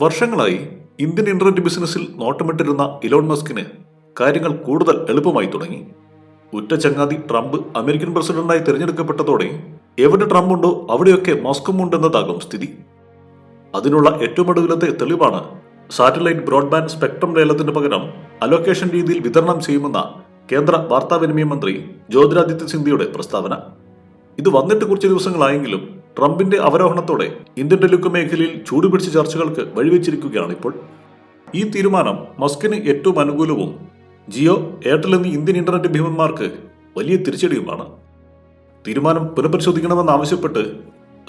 വർഷങ്ങളായി Indian internet ബിസിനസ്സിൽ നോട്ടമിട്ടിരുന്ന Elon മസ്കിന് കാര്യങ്ങൾ കൂടുതൽ എളുപ്പമായി തുടങ്ങി. ഉറ്റ ചങ്ങാതി ട്രംപ് അമേരിക്കൻ പ്രസിഡന്റായി തിരഞ്ഞെടുക്കപ്പെട്ടതോടെ എവിടെ ട്രംപ് ഉണ്ടോ അവിടെയൊക്കെ മസ്കും ഉണ്ടെന്നതാകും സ്ഥിതി. അതിനുള്ള ഏറ്റവും ഒടുവിലത്തെ തെളിവാണ് സാറ്റലൈറ്റ് ബ്രോഡ്ബാൻഡ് സ്പെക്ട്രം ലേലത്തിന് പകരം അലോക്കേഷൻ രീതിയിൽ വിതരണം ചെയ്യുമെന്ന കേന്ദ്ര വാർത്താവിനിമയ മന്ത്രി ജ്യോതിരാദിത്യ സിന്ധ്യയുടെ പ്രസ്താവന. ഇത് വന്നിട്ട് കുറച്ച് ദിവസങ്ങളായെങ്കിലും ട്രംപിന്റെ അവരോഹണത്തോടെ ഇന്ത്യൻ ടെലികോം മേഖലയിൽ ചൂടുപിടിച്ച ചർച്ചകൾക്ക് വഴിവെച്ചിരിക്കുകയാണ് ഇപ്പോൾ ഈ തീരുമാനം മസ്കിന് ഏറ്റവും അനുകൂലവും ജിയോ എയർടെൽ എന്നീ ഇന്ത്യൻ ഇന്റർനെറ്റ് ഭീമന്മാർക്ക് വലിയ തിരിച്ചടിയുമാണ്. തീരുമാനം പുനഃപരിശോധിക്കണമെന്നാവശ്യപ്പെട്ട്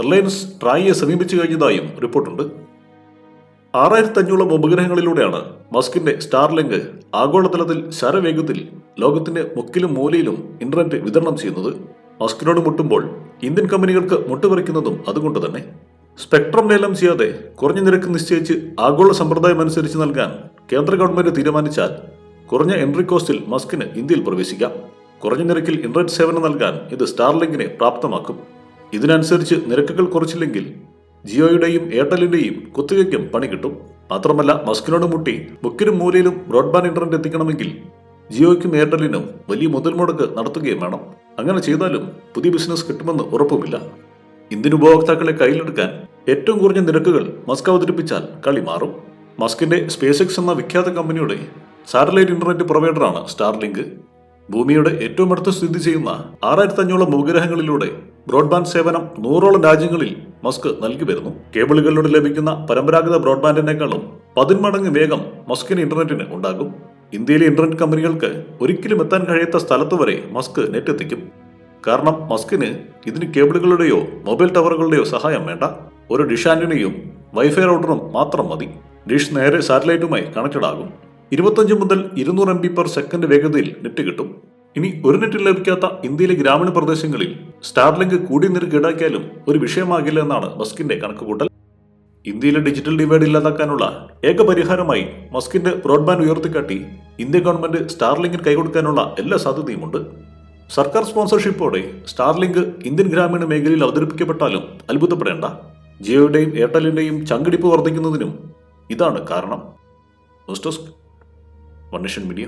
റിലയൻസ് ട്രായിയെ സമീപിച്ചു കഴിഞ്ഞതായും റിപ്പോർട്ടുണ്ട്. ആറായിരത്തി അഞ്ഞൂറോളം ഉപഗ്രഹങ്ങളിലൂടെയാണ് മസ്കിന്റെ സ്റ്റാർലിങ്ക് ആഗോളതലത്തിൽ ശരവേഗത്തിൽ ലോകത്തിന്റെ മുക്കിലും മൂലയിലും ഇന്റർനെറ്റ് വിതരണം ചെയ്യുന്നത്. മസ്കിനോട് മുട്ടുമ്പോൾ ഇന്ത്യൻ കമ്പനികൾക്ക് മുട്ടുപറിക്കുന്നതും അതുകൊണ്ട് തന്നെ. സ്പെക്ട്രം ലേലം ചെയ്യാതെ കുറഞ്ഞ നിരക്ക് നിശ്ചയിച്ച് ആഗോള സമ്പ്രദായം അനുസരിച്ച് നൽകാൻ കേന്ദ്ര ഗവൺമെന്റ് തീരുമാനിച്ചാൽ കുറഞ്ഞ എൻട്രി കോസ്റ്റിൽ മസ്കിന് ഇന്ത്യയിൽ പ്രവേശിക്കാം. കുറഞ്ഞ നിരക്കിൽ ഇന്റർനെറ്റ് സേവനം നൽകാൻ ഇത് സ്റ്റാർലിങ്കിനെ പ്രാപ്തമാക്കും. ഇതിനനുസരിച്ച് നിരക്കുകൾ കുറച്ചില്ലെങ്കിൽ ജിയോയുടെയും എയർടെലിന്റെയും കുത്തുകയ്ക്കും പണി കിട്ടും. മാത്രമല്ല മസ്കിനോട് മുട്ടി മുക്കിലും മൂലയിലും ബ്രോഡ്ബാൻഡ് ഇന്റർനെറ്റ് എത്തിക്കണമെങ്കിൽ ജിയോയ്ക്കും എയർടെല്ലിനും വലിയ മുതൽ മുടക്ക് നടത്തുകയും വേണം. അങ്ങനെ ചെയ്താലും പുതിയ ബിസിനസ് കിട്ടുമെന്ന് ഉറപ്പുമില്ല. ഇന്ത്യൻ ഉപഭോക്താക്കളെ കയ്യിലെടുക്കാൻ ഏറ്റവും കുറഞ്ഞ നിരക്കുകൾ മസ്ക് അവതരിപ്പിച്ചാൽ കളി മാറും. മസ്കിന്റെ സ്പേസ് എക്സ് എന്ന വിഖ്യാത കമ്പനിയുടെ സാറ്റലൈറ്റ് ഇന്റർനെറ്റ് പ്രൊവൈഡറാണ് സ്റ്റാർലിങ്ക്. ഭൂമിയുടെ ഏറ്റവും അടുത്ത് സ്ഥിതി ചെയ്യുന്ന ആറായിരത്തി അഞ്ഞൂറോളം ഉപഗ്രഹങ്ങളിലൂടെ ബ്രോഡ്ബാൻഡ് സേവനം നൂറോളം രാജ്യങ്ങളിൽ മസ്ക് നൽകി വരുന്നു. കേബിളുകളിലൂടെ ലഭിക്കുന്ന പരമ്പരാഗത ബ്രോഡ്ബാൻഡിനേക്കാളും പതിന്മടങ്ങ് വേഗം മസ്കിന് ഇന്റർനെറ്റിന് ഉണ്ടാകും. ഇന്ത്യയിലെ ഇന്റർനെറ്റ് കമ്പനികൾക്ക് ഒരിക്കലും എത്താൻ കഴിയാത്ത സ്ഥലത്ത് വരെ മസ്ക് നെറ്റ് എത്തിക്കും കാരണം മസ്കിന് ഇതിന് കേബിളുകളുടെയോ മൊബൈൽ ടവറുകളുടെയോ സഹായം വേണ്ട. ഒരു ഡിഷ് ആന്റിനയും വൈഫൈ റൗട്ടറും മാത്രം മതി. ഡിഷ് നേരെ സാറ്റലൈറ്റുമായി കണക്റ്റഡ് ആകും. ഇരുപത്തഞ്ച് മുതൽ ഇരുന്നൂറ് എം ബി പെർ സെക്കൻഡ് വേഗതയിൽ നെറ്റ് കിട്ടും. ഇനി ഒരു നെറ്റിൽ ലഭിക്കാത്ത ഇന്ത്യയിലെ ഗ്രാമീണ പ്രദേശങ്ങളിൽ സ്റ്റാർലിങ്ക് കൂടി നിരക്ക് ഈടാക്കിയാലും ഒരു വിഷയമാകില്ല എന്നാണ് മസ്കിന്റെ കണക്കുകൂട്ടൽ. ഇന്ത്യയിലെ ഡിജിറ്റൽ ഡിവൈഡ് ഇല്ലാതാക്കാനുള്ള ഏക പരിഹാരമായി മസ്കിന്റെ ബ്രോഡ്ബാൻഡ് ഉയർത്തിക്കാട്ടി ഇന്ത്യ ഗവൺമെന്റ് സ്റ്റാർലിങ്കിന് കൈകൊടുക്കാനുള്ള എല്ലാ സാധ്യതയുമുണ്ട്. സർക്കാർ സ്പോൺസർഷിപ്പോടെ സ്റ്റാർലിങ്ക് ഇന്ത്യൻ ഗ്രാമീണ മേഖലയിൽ അവതരിപ്പിക്കപ്പെട്ടാലും അത്ഭുതപ്പെടേണ്ട. ജിയോയുടെയും എയർടെലിന്റെയും ചങ്കിടിപ്പ് വർദ്ധിക്കുന്നതിനും ഇതാണ് കാരണം. News desk one media.